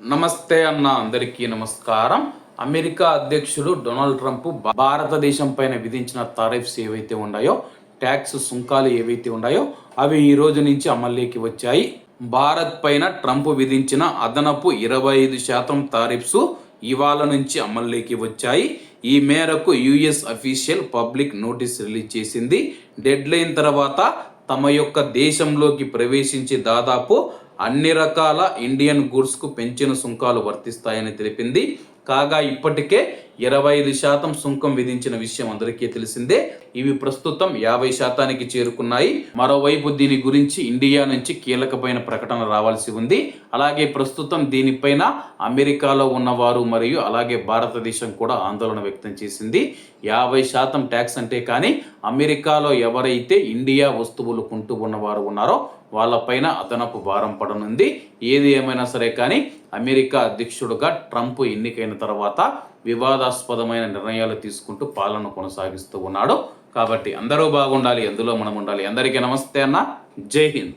నమస్తే అన్న అందరికీ నమస్కారం. అమెరికా అధ్యక్షుడు డొనాల్డ్ ట్రంప్ భారతదేశం పైన విధించిన తారీఫ్స్ ఏవైతే ఉన్నాయో ట్యాక్స్ సుంకాలు ఏవైతే ఉన్నాయో అవి ఈ రోజు నుంచి అమల్లోకి వచ్చాయి. భారత్ పైన ట్రంప్ విధించిన అదనపు ఇరవై ఐదు శాతం తారిఫ్స్ ఇవాళ నుంచి అమల్లోకి వచ్చాయి. ఈ మేరకు US official public notice release చేసింది. డెడ్ లైన్ తర్వాత తమ యొక్క దేశంలోకి ప్రవేశించి దాదాపు అన్ని రకాల ఇండియన్ గూడ్స్కు పెంచిన సుంకాలు వర్తిస్తాయని తెలిపింది. కాగా ఇప్పటికే ఇరవై ఐదు శాతం సుంకం విధించిన విషయం అందరికీ తెలిసిందే. ఇవి ప్రస్తుతం యాభై శాతానికి చేరుకున్నాయి. మరోవైపు దీని గురించి ఇండియా నుంచి కీలకమైన ప్రకటన రావాల్సి ఉంది. అలాగే ప్రస్తుతం దీనిపైన అమెరికాలో ఉన్నవారు మరియు అలాగే భారతదేశం కూడా ఆందోళన వ్యక్తం చేసింది. యాభై శాతం ట్యాక్స్ అంటే కానీ అమెరికాలో ఎవరైతే ఇండియా వస్తువులు కొంటూ ఉన్నవారు ఉన్నారో వాళ్ళపైన అదనపు భారం పడుతుంది పడనుంది ఏది ఏమైనా సరే కానీ అమెరికా అధ్యక్షుడుగా ట్రంప్ ఎన్నికైన తర్వాత వివాదాస్పదమైన నిర్ణయాలు తీసుకుంటూ పాలన కొనసాగిస్తూ ఉన్నాడు. కాబట్టి అందరూ బాగుండాలి ఎందులో మనం ఉండాలి. అందరికీ నమస్తే అన్న. జై హింద్.